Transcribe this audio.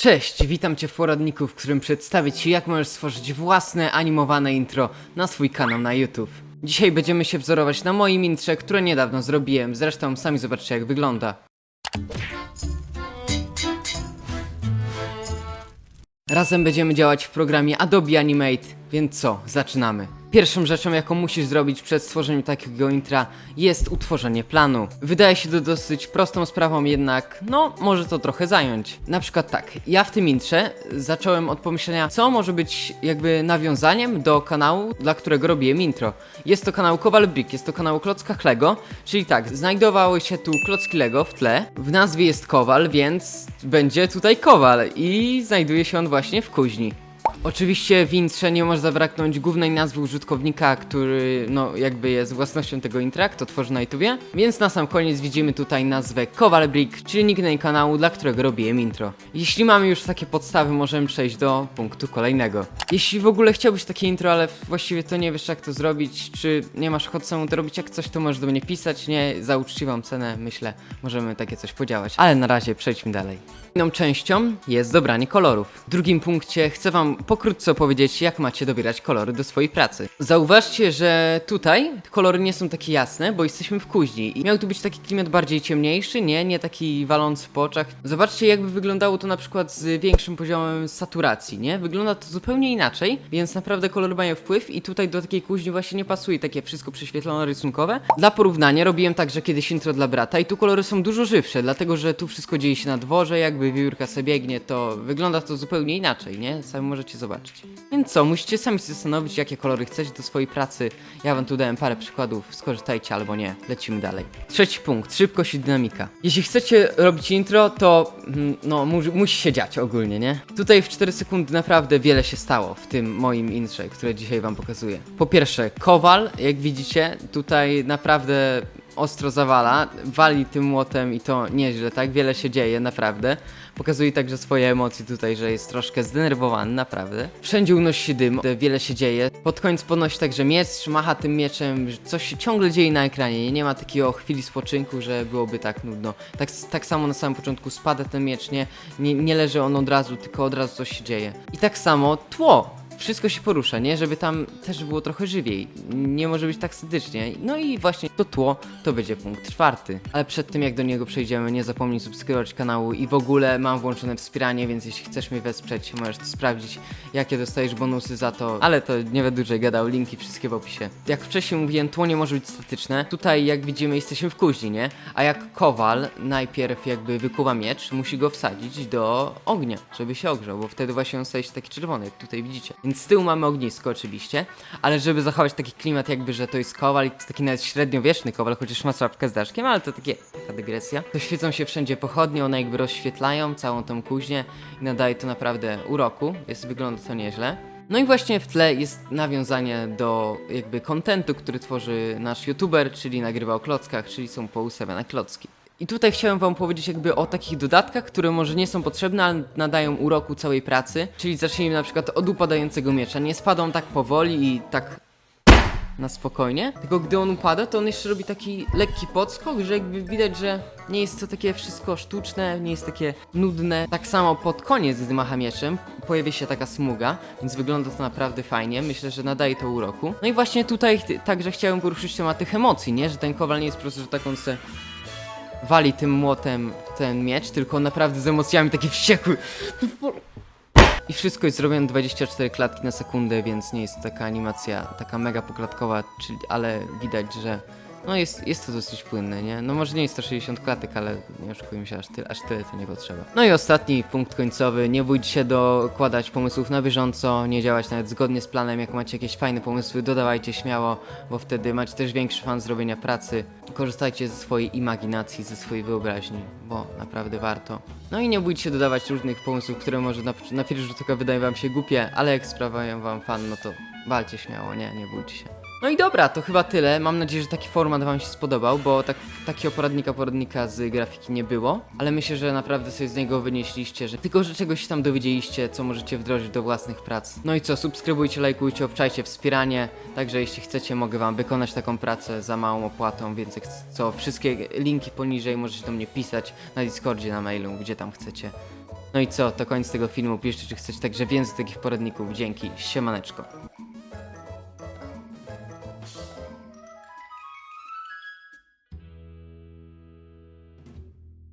Cześć, witam Cię w poradniku, w którym przedstawię Ci jak możesz stworzyć własne animowane intro na swój kanał na YouTube. Dzisiaj będziemy się wzorować na moim intrze, które niedawno zrobiłem, zresztą sami zobaczcie jak wygląda. Razem będziemy działać w programie Adobe Animate, więc co, zaczynamy. Pierwszą rzeczą, jaką musisz zrobić przed stworzeniem takiego intra, jest utworzenie planu. Wydaje się to dosyć prostą sprawą, jednak no, może to trochę zająć. Na przykład tak, ja w tym intrze zacząłem od pomyślenia, co może być jakby nawiązaniem do kanału, dla którego robiłem intro. Jest to kanał Kowal Brick, jest to kanał klockach Lego, czyli tak, znajdowały się tu klocki Lego w tle. W nazwie jest Kowal, więc będzie tutaj Kowal i znajduje się on właśnie w kuźni. Oczywiście w intrze nie może zabraknąć głównej nazwy użytkownika, który no jakby jest własnością tego intra, kto tworzy na YouTubie. Więc na sam koniec widzimy tutaj nazwę Kowal Brick, czyli nickname kanału, dla którego robiłem intro. Jeśli mamy już takie podstawy, możemy przejść do punktu kolejnego. Jeśli w ogóle chciałbyś takie intro, ale właściwie to nie wiesz jak to zrobić, czy nie masz ochoty samemu to robić, jak coś to możesz do mnie pisać, nie, za uczciwą cenę myślę, możemy takie coś podziałać. Ale na razie przejdźmy dalej. Inną częścią jest dobranie kolorów. W drugim punkcie chcę Wam pokrótce opowiedzieć, jak macie dobierać kolory do swojej pracy. Zauważcie, że tutaj kolory nie są takie jasne, bo jesteśmy w kuźni i miał tu być taki klimat bardziej ciemniejszy, nie, nie taki walący po oczach. Zobaczcie, jakby wyglądało to na przykład z większym poziomem saturacji, nie? Wygląda to zupełnie inaczej, więc naprawdę kolory mają wpływ i tutaj do takiej kuźni właśnie nie pasuje takie wszystko prześwietlone rysunkowe. Dla porównania robiłem także kiedyś intro dla brata i tu kolory są dużo żywsze, dlatego że tu wszystko dzieje się na dworze, jakby wiewiórka sobie biegnie, to wygląda to zupełnie inaczej, nie? Sami możecie zobaczyć. Więc co, musicie sami zastanowić, jakie kolory chcecie do swojej pracy. Ja wam tu dałem parę przykładów, skorzystajcie albo nie. Lecimy dalej. Trzeci punkt, szybkość i dynamika. Jeśli chcecie robić intro, to mm, no mu musi się dziać ogólnie, nie? Tutaj w 4 sekundy naprawdę wiele się stało w tym moim intrze, które dzisiaj wam pokazuję. Po pierwsze, Kowal, jak widzicie, tutaj naprawdę ostro zawala, wali tym młotem i to nieźle, tak? Wiele się dzieje, naprawdę. Pokazuje także swoje emocje tutaj, że jest troszkę zdenerwowany, naprawdę. Wszędzie unosi się dym, wiele się dzieje. Pod koniec podnosi także miecz, macha tym mieczem, coś się ciągle dzieje na ekranie. Nie, nie ma takiego chwili spoczynku, że byłoby tak nudno. Tak, tak samo na samym początku spada ten miecz, nie, nie, nie leży on od razu, tylko od razu coś się dzieje. I tak samo tło wszystko się porusza, nie? Żeby tam też było trochę żywiej. Nie może być tak statycznie. No i właśnie to tło to będzie punkt czwarty. Ale przed tym jak do niego przejdziemy, nie zapomnij subskrybować kanału i w ogóle mam włączone wspieranie, więc jeśli chcesz mnie wesprzeć, możesz to sprawdzić, jakie dostajesz bonusy za to. Ale to nie będę dłużej gadał, linki wszystkie w opisie. Jak wcześniej mówiłem, tło nie może być statyczne. Tutaj jak widzimy jesteśmy w kuźni, nie? A jak kowal najpierw jakby wykuwa miecz, musi go wsadzić do ognia, żeby się ogrzał, bo wtedy właśnie on staje się taki czerwony, jak tutaj widzicie. Więc z tyłu mamy ognisko oczywiście, ale żeby zachować taki klimat jakby, że to jest kowal i to taki nawet średniowieczny kowal, chociaż ma czapkę z daszkiem, ale to takie, taka dygresja. To świecą się wszędzie pochodnie, one jakby rozświetlają całą tą kuźnię i nadaje to naprawdę uroku, jest, wygląda to nieźle. No i właśnie w tle jest nawiązanie do jakby kontentu, który tworzy nasz youtuber, czyli nagrywa o klockach, czyli są poustawiane klocki. I tutaj chciałem wam powiedzieć jakby o takich dodatkach, które może nie są potrzebne, ale nadają uroku całej pracy. Czyli zacznijmy na przykład od upadającego miecza. Nie spadą tak powoli i tak na spokojnie, tylko gdy on upada, to on jeszcze robi taki lekki podskok, że jakby widać, że nie jest to takie wszystko sztuczne, nie jest takie nudne. Tak samo pod koniec, gdy macha mieczem, pojawia się taka smuga, więc wygląda to naprawdę fajnie. Myślę, że nadaje to uroku. No i właśnie tutaj także chciałem poruszyć temat tych emocji, nie? Że ten kowal nie jest po prostu, taką se wali tym młotem ten miecz, tylko naprawdę z emocjami taki wściekły. I wszystko jest zrobione 24 klatki na sekundę, więc nie jest to taka animacja taka mega poklatkowa, czyli, ale widać, że no jest, jest to dosyć płynne, nie? No może nie jest to 60 klatek, ale nie oszukujmy się, aż, ty, aż tyle to nie potrzeba. No i ostatni punkt końcowy, nie bójcie się dokładać pomysłów na bieżąco, nie działać nawet zgodnie z planem, jak macie jakieś fajne pomysły, dodawajcie śmiało, bo wtedy macie też większy fan zrobienia pracy. Korzystajcie ze swojej imaginacji, ze swojej wyobraźni, bo naprawdę warto. No i nie bójcie się dodawać różnych pomysłów, które może na, na pierwszy rzut oka wydają wam się głupie, ale jak sprawiają wam fan, no to walcie śmiało, nie, nie bójcie się. No i dobra, to chyba tyle. Mam nadzieję, że taki format Wam się spodobał, bo tak, takiego poradnika, poradnika z grafiki nie było. Ale myślę, że naprawdę sobie z niego wynieśliście, że tylko, że czegoś tam dowiedzieliście, co możecie wdrożyć do własnych prac. No i co, subskrybujcie, lajkujcie, obczajcie wspieranie. Także jeśli chcecie, mogę Wam wykonać taką pracę za małą opłatą, więc co, wszystkie linki poniżej możecie do mnie pisać na Discordzie, na mailu, gdzie tam chcecie. No i co, to koniec tego filmu. Piszcie, czy chcecie także więcej takich poradników. Dzięki, siemaneczko.